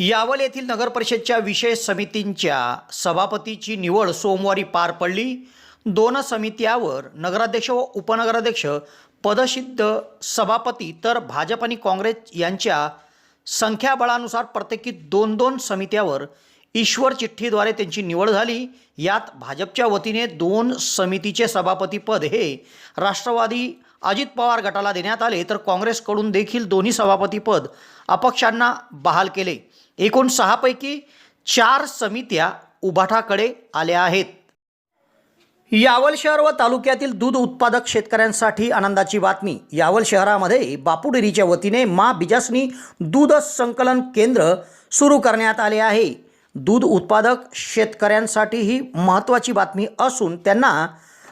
यावल येथील नगरपरिषदच्या विशेष समितींच्या सभापतीची निवड सोमवारी पार पडली. दोन समित्यावर नगराध्यक्ष व उपनगराध्यक्ष पदसिद्ध सभापती तर भाजप आणि काँग्रेस यांच्या संख्याबळानुसार प्रत्येकी दोन दोन समित्यावर ईश्वर चिठ्ठीद्वारे त्यांची निवड झाली. यात भाजपच्या वतीने दोन समितीचे सभापतीपद हे राष्ट्रवादी अजित पवार गटाला देण्यात आले तर काँग्रेसकडून देखील दोन्ही सभापतीपद अपक्षांना बहाल केले. एकूण सहापैकी चार समित्या उभाठाकडे आल्या आहेत. यावल शहर व तालुक्यातील दूध उत्पादक शेतकऱ्यांसाठी आनंदाची बातमी. यावल शहरामध्ये बापूडेरीच्या वतीने मा बिजासनी दूध संकलन केंद्र सुरू करण्यात आले आहे. दूध उत्पादक शेतकऱ्यांसाठी ही महत्त्वाची बातमी असून त्यांना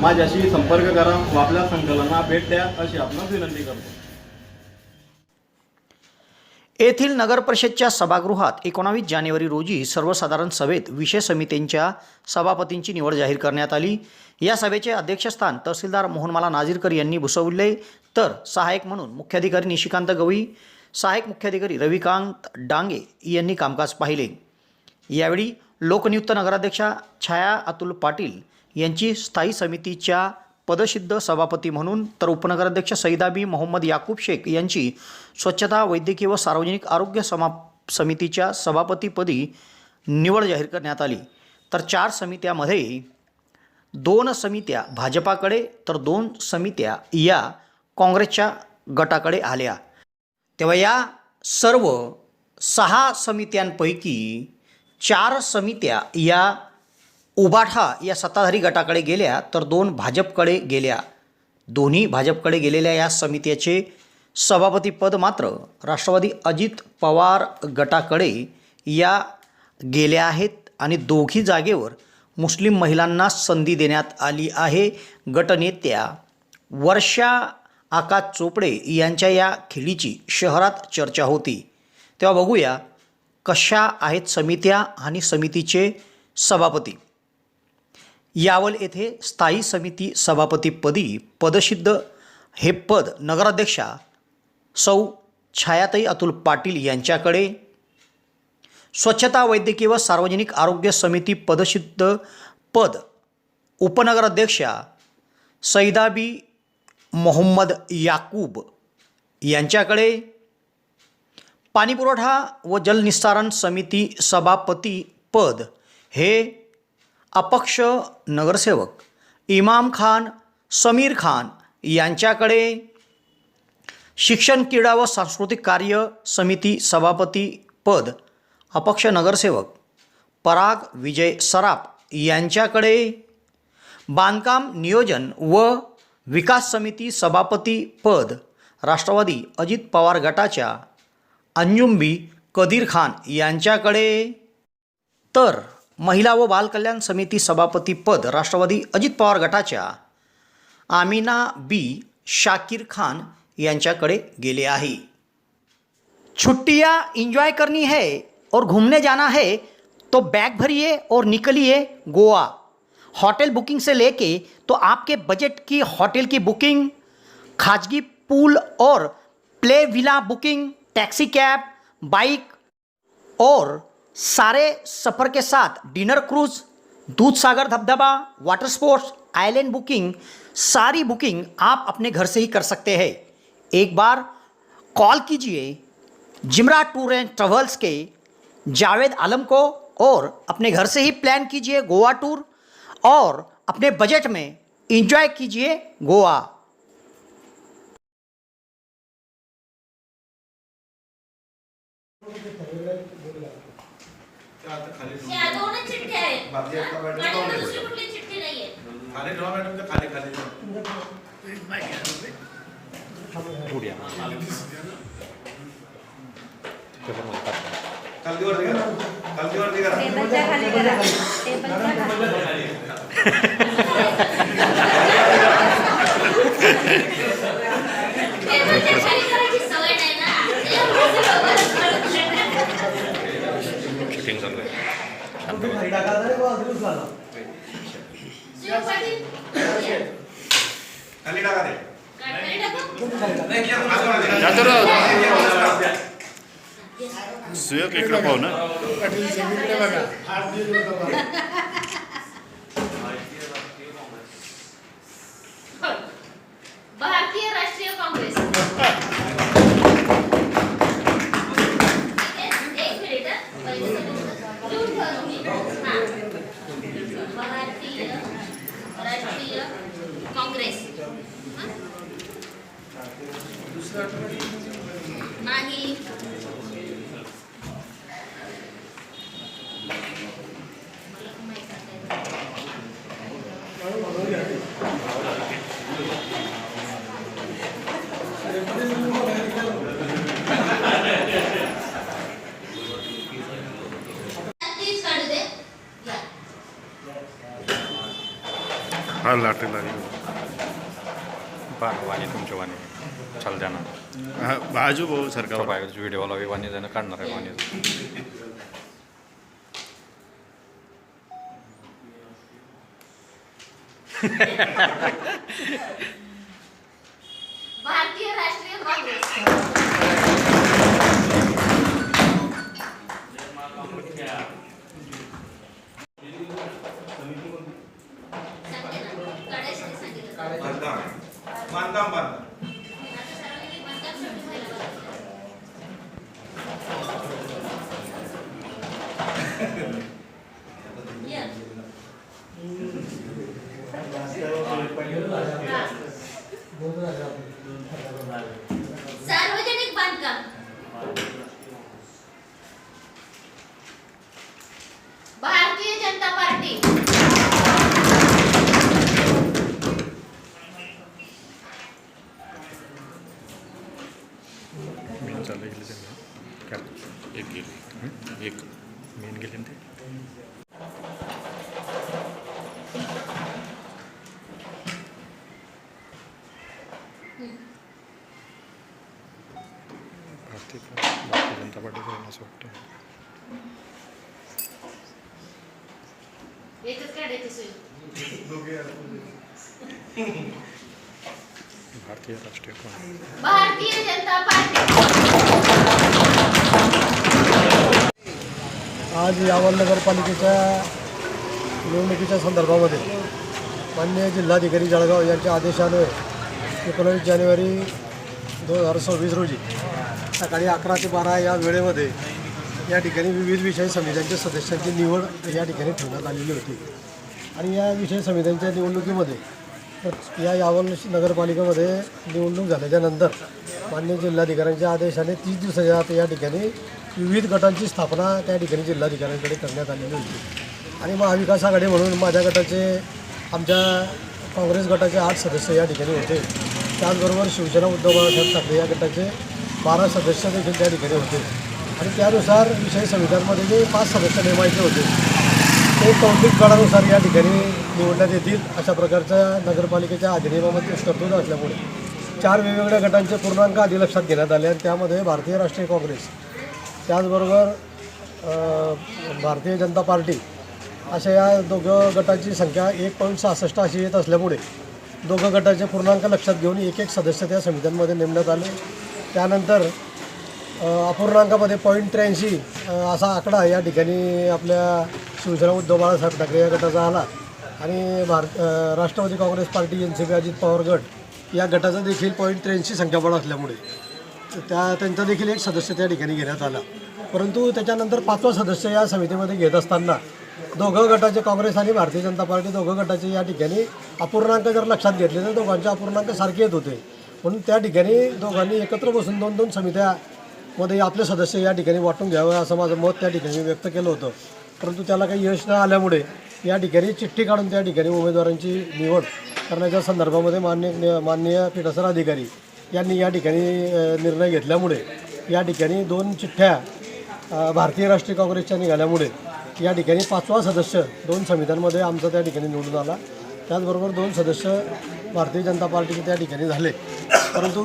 माझ्याशी संपर्क करा व आपल्या संकलना भेट द्या अशी आपणास विनंती करतो. येथील नगरपरिषदच्या सभागृहात एकोणावीस जानेवारी रोजी सर्वसाधारण सभेत विषय समितींच्या सभापतींची निवड जाहीर करण्यात आली. या सभेचे अध्यक्षस्थान तहसीलदार मोहनमाला नाझीरकर यांनी भुसवले तर सहाय्यक म्हणून मुख्याधिकारी निशिकांत गवई सहाय्यक मुख्याधिकारी रविकांत डांगे यांनी कामकाज पाहिले. यावेळी लोकनियुक्त नगराध्यक्षा छाया अतुल पाटील यांची स्थायी समितीच्या पदसिद्ध सभापती म्हणून तर उपनगराध्यक्ष सईदाबी मोहम्मद याकूब शेख यांची स्वच्छता वैद्यकीय व सार्वजनिक आरोग्य समा समितीच्या सभापतीपदी निवड जाहीर करण्यात आली. तर चार समित्यामध्ये दोन समित्या भाजपाकडे तर दोन समित्या या काँग्रेसच्या गटाकडे आल्या. तेव्हा या सर्व सहा समित्यांपैकी चार समित्या या उबाठा या सत्ताधारी गटाकडे गेल्या तर दोन भाजपकडे गेल्या. दोन्ही भाजपकडे गेलेल्या या समित्याचे सभापतीपद मात्र राष्ट्रवादी अजित पवार गटाकडे या गेल्या आहेत आणि दोघी जागेवर मुस्लिम महिलांना संधी देण्यात आली आहे. गटनेत्या वर्षा आकाश चोपडे यांच्या या खेळीची शहरात चर्चा होती. तेव्हा बघूया कशा आहेत समित्या आणि समितीचे सभापती. यावल येथे स्थायी समिती सभापतीपदी पदसिद्ध हे पद नगराध्यक्षा सौ छायाताई अतुल पाटील यांच्याकडे. स्वच्छता वैद्यकीय व सार्वजनिक आरोग्य समिती पदसिद्ध पद उपनगराध्यक्षा सैदाबी मोहम्मद याकूब यांच्याकडे. पाणीपुरवठा व जलनिस्तारण समिती सभापती पद हे अपक्ष नगरसेवक इमाम खान समीर खान यांच्याकडे शिक्षण क्रीडा व सांस्कृतिक कार्य समिती सभापती पद अपक्ष नगरसेवक पराग विजय सराफ यांच्याकडे बांधकाम नियोजन व विकास समिती सभापती पद राष्ट्रवादी अजित पवार गटाच्या अंजुंबी कदीर खान यांच्याकडे. तर महिला व बालकल्याण समिती सभापतीपद राष्ट्रवादी अजित पवार गटाच्या आमिना बी शाकिर खान यांच्याकडे गेले आहे. छुट्टियाँ इंजॉय करनी है और घूमने जाना है तो बैग भरिए और निकलिए गोवा। होटल बुकिंग से लेके तो आपके बजट की होटल की बुकिंग खाजगी पूल और play villa booking taxi cab bike और सारे सफ़र के साथ डिनर क्रूज, दूध सागर धबधबा वाटर स्पोर्ट्स आइलैंड बुकिंग सारी बुकिंग आप अपने घर से ही कर सकते हैं। एक बार कॉल कीजिए जिमरा टूर एंड ट्रेवल्स के जावेद आलम को और अपने घर से ही प्लान कीजिए गोवा टूर और अपने बजट में इंजॉय कीजिए गोवा। या दोनच चिठ्ठ्या आहेत. बाकी आता मॅडम माझ्याकडे दुसरी घेऊ. कुठली चिठ्ठी नाहीये. खाली ठेवा मॅडम का खाली खाली ठेवा. खालती वरती करा. खालती वरती करा. टेबलच्या खाली. करा टेबलच्या खाली टेबलच्या खाली करायची सवय नाही ना ते माझं बरोबरच कळत खाली टाका ते. टाकू? सुयोग इकडं पाहू ना भारतीय राष्ट्रीय काँग्रेस ठीक आहे? एक मिनिट हं. पहिले सगळं लिहून ठेवा तुम्ही. हां. भारतीय राष्ट्रीय काँग्रेस हं? नाही मला माहीत आहे. तीच काढू दे या हा लाटे लागली पाहा वाणी तुमच्या वाणी. चाल हा बाजू भाऊ सरकार बाहेरची व्हिडिओला वाणी जाणं काढणार आहे वाणी. भारतीय राष्ट्रीय काँग्रेस. सांगितलं. ना, काढायचं ते सांगितलं. बांधकाम बांधकाम बांधकाम आता सर्वांनी बांधकाम शेवटी व्हायला पाहिजे. या. हा. सार्वजनिक बांधकाम भारतीय जनता पार्टी मेन चाललं गेले त्यांना काय एक गेले एक मेन गेले ना ते भारतीय पार्टीचं असं वाटतं भारतीय राष्ट्रीय भारतीय जनता पार्टी. आज यावल नगरपालिकेच्या निवडणुकीच्या संदर्भामध्ये मान्य जिल्हाधिकारी जळगाव यांच्या आदेशाने एकोणावीस जानेवारी दोन हजार सव्वीस रोजी सकाळी अकरा ते बारा या वेळेमध्ये या ठिकाणी विविध विषय समित्यांच्या सदस्यांची निवड या ठिकाणी ठेवण्यात आलेली होती. आणि या विषय समित्यांच्या निवडणुकीमध्ये या यावल नगरपालिकेमध्ये निवडणूक झाल्याच्यानंतर मान्य जिल्हाधिकाऱ्यांच्या आदेशाने तीस दिवसाच्या आत या ठिकाणी विविध गटांची स्थापना त्या ठिकाणी जिल्हाधिकाऱ्यांकडे करण्यात आलेली होती. आणि महाविकास आघाडी म्हणून माझ्या गटाचे आमच्या काँग्रेस गटाचे आठ सदस्य या ठिकाणी होते. त्याचबरोबर शिवसेना उद्धव बाळासाहेब ठाकरे या गटाचे बारा सदस्य देखील त्या ठिकाणी होते. आणि त्यानुसार विषय संविधानमध्ये जे पाच सदस्य नेमायचे होते ते कौटुंबिक बळानुसार या ठिकाणी निवडण्यात येतील अशा प्रकारच्या नगरपालिकेच्या अधिनियमामध्ये तरतूद असल्यामुळे. चार वेगवेगळ्या गटांचे पूर्णांक आधी लक्षात घेण्यात आले आणि त्यामध्ये भारतीय राष्ट्रीय काँग्रेस त्याचबरोबर भारतीय जनता पार्टी अशा या दोघं गटाची संख्या एक पॉईंट सहासष्ट अशी येत असल्यामुळे दोघं गटाचे पूर्णांक लक्षात घेऊन एक एक सदस्य त्या समित्यांमध्ये नेमण्यात आले. त्यानंतर अपूर्णांकामध्ये पॉईंट त्र्याऐंशी असा आकडा या ठिकाणी आपल्या शिवसेना उद्धव बाळासाहेब ठाकरे या गटाचा आला. आणि Bharat Rashtrawadi Congress Party N C P Ajit Pawar गट या गटाचा देखील पॉईंट त्र्याऐंशी संख्याबळ असल्यामुळे त्या त्यांचा देखील एक सदस्य त्या ठिकाणी घेण्यात आला. परंतु त्याच्यानंतर पाचवा सदस्य या समितीमध्ये घेत असताना दोघं गटाचे काँग्रेस आणि भारतीय जनता पार्टी दोघं गटाचे या ठिकाणी अपूर्णांक जर लक्षात घेतले तर दोघांचे अपूर्णांक सारखे येत होते. म्हणून त्या ठिकाणी दोघांनी एकत्र बसून दोन दोन समित्यामध्ये आपले सदस्य या ठिकाणी वाटून घ्यावं असं माझं मत त्या ठिकाणी व्यक्त केलं होतं. परंतु त्याला काही यश न आल्यामुळे या ठिकाणी चिठ्ठी काढून त्या ठिकाणी उमेदवारांची निवड करण्याच्या संदर्भामध्ये मान्य माननीय पीठासर अधिकारी यांनी या ठिकाणी निर्णय घेतल्यामुळे या ठिकाणी दोन चिठ्ठ्या भारतीय राष्ट्रीय काँग्रेसच्या निघाल्यामुळे या ठिकाणी पाचवा सदस्य दोन समित्यांमध्ये आमचा त्या ठिकाणी निवडून आला. त्याचबरोबर दोन सदस्य भारतीय जनता पार्टीचे त्या ठिकाणी झाले. परंतु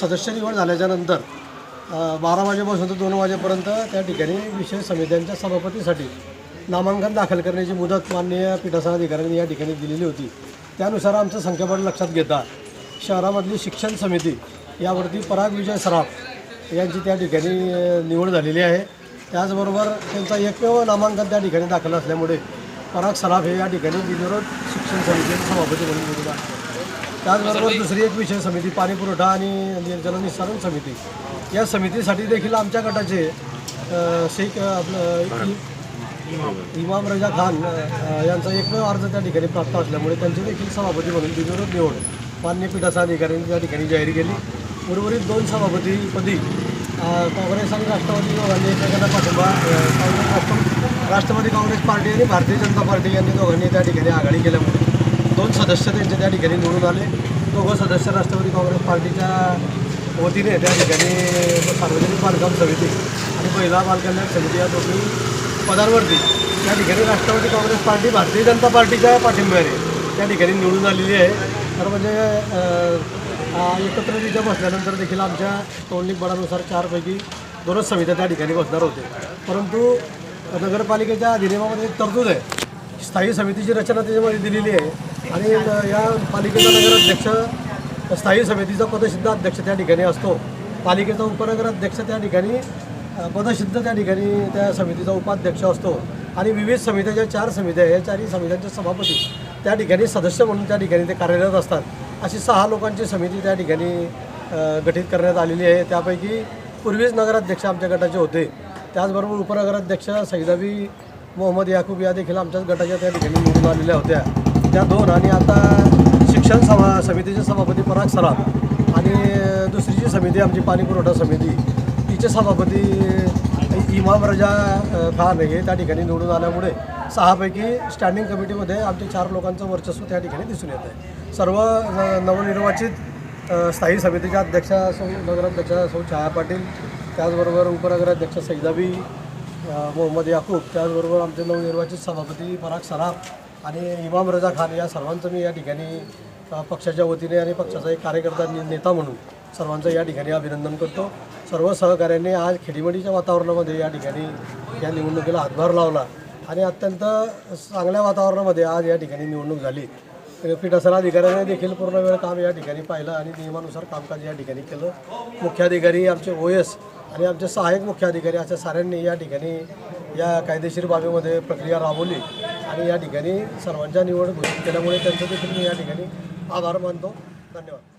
सदस्य निवड झाल्याच्यानंतर बारा वाजेपासून तर दोन वाजेपर्यंत त्या ठिकाणी विशेष समित्यांच्या सभापतीसाठी नामांकन दाखल करण्याची मुदत माननीय पीठासनाधिकाऱ्यांनी या ठिकाणी दिलेली होती. त्यानुसार आमचं संख्याबळ लक्षात घेता शहरामधली शिक्षण समिती यावरती पराग विजय सराफ यांची त्या ठिकाणी निवड झालेली आहे. त्याचबरोबर त्यांचा एकमेव नामांकन त्या ठिकाणी दाखल असल्यामुळे पराग सराफ हे या ठिकाणी बिनविरोध शिक्षण समितीचे सभापती म्हणून निवडून आले. त्याचबरोबर दुसरी एक विषय समिती पाणीपुरवठा आणि जलनिस्सारण समिती. या समितीसाठी देखील आमच्या गटाचे शेख आपलं इमाम रजा खान यांचा एकमेव अर्ज त्या ठिकाणी प्राप्त असल्यामुळे त्यांचे देखील सभापती म्हणून बिनविरोध निवड मान्य पीठासन अधिकाऱ्यांनी त्या ठिकाणी जाहीर केली. उर्वरित दोन सभापतीपदी काँग्रेस आणि राष्ट्रवादी दोघांनी एकमेकांना पाठिंबा काँग्रेस राष्ट्र राष्ट्रवादी काँग्रेस पार्टी आणि भारतीय जनता पार्टी यांनी दोघांनी त्या ठिकाणी आघाडी केल्यामुळे दोन सदस्य त्यांचे त्या ठिकाणी निवडून आले. दोघं सदस्य राष्ट्रवादी काँग्रेस पार्टीच्या वतीने त्या ठिकाणी सार्वजनिक बांधकाम समिती आणि महिला बालकल्याण समिती या दोन्ही पदांवरती त्या ठिकाणी राष्ट्रवादी काँग्रेस पार्टी भारतीय जनता पार्टीच्या पाठिंब्याने त्या ठिकाणी निवडून आलेली आहे. तर म्हणजे एकत्र आ, बसल्यानंतर देखील आमच्या तोंडलिक बळानुसार चारपैकी दोनच समित्या त्या ठिकाणी बसणार होते. परंतु नगरपालिकेच्या अधिनियमामध्ये एक तरतूद आहे. स्थायी समितीची रचना त्याच्यामध्ये दिलेली आहे. आणि या पालिकेचा नगराध्यक्ष स्थायी समितीचा पदसिद्ध अध्यक्ष त्या ठिकाणी असतो. पालिकेचा उपनगराध्यक्ष त्या ठिकाणी पदसिद्ध त्या ठिकाणी त्या समितीचा उपाध्यक्ष असतो. आणि विविध समित्या ज्या चार समित्या आहे या चारही समित्यांचे सभापती त्या ठिकाणी सदस्य म्हणून त्या ठिकाणी ते कार्यरत असतात. अशी सहा लोकांची समिती त्या ठिकाणी गठीत करण्यात आलेली आहे. त्यापैकी पूर्वीच नगराध्यक्ष आमच्या गटाचे होते. त्याचबरोबर उपनगराध्यक्ष सैदाबी मोहम्मद याकूब या देखील आमच्याच गटाच्या त्या ठिकाणी निवडून आलेल्या होत्या. त्या दोन आणि आता शिक्षण सभा समितीचे सभापती पराग सराफ आणि दुसरी जी समिती आमची पाणीपुरवठा समिती. तिचे सभापती भीमा प्रजा अ, खान हे त्या ठिकाणी निवडून आल्यामुळे सहापैकी स्टँडिंग कमिटीमध्ये आमच्या चार लोकांचं वर्चस्व त्या ठिकाणी दिसून येत आहे. सर्व न- नवनिर्वाचित स्थायी समितीच्या अध्यक्षा सौ नगराध्यक्षा सौ छाया पाटील त्याचबरोबर उपनगराध्यक्ष सैदाबी मोहम्मद याकूब त्याचबरोबर आमचे नवनिर्वाचित सभापती पराग सराफ आणि इमाम रजा खान या सर्वांचं मी या ठिकाणी पक्षाच्या वतीने आणि पक्षाचा एक कार्यकर्ता नेता म्हणून सर्वांचं या ठिकाणी अभिनंदन करतो. सर्व सहकाऱ्यांनी आज खेडीमेडीच्या वातावरणामध्ये या ठिकाणी या निवडणुकीला हातभार लावला आणि अत्यंत चांगल्या वातावरणामध्ये आज या ठिकाणी निवडणूक झाली. पीठासन अधिकाऱ्याने देखील पूर्ण वेळ काम या ठिकाणी पाहिलं आणि नियमानुसार कामकाज या ठिकाणी केलं. मुख्याधिकारी आमचे ओ एस आणि आमचे सहाय्यक मुख्याधिकारी अशा साऱ्यांनी या ठिकाणी या कायदेशीर बाबीमध्ये प्रक्रिया राबवली आणि या ठिकाणी सर्वांच्या निवड घोषित केल्यामुळे त्यांचं देखील मी या ठिकाणी आभार मानतो. धन्यवाद.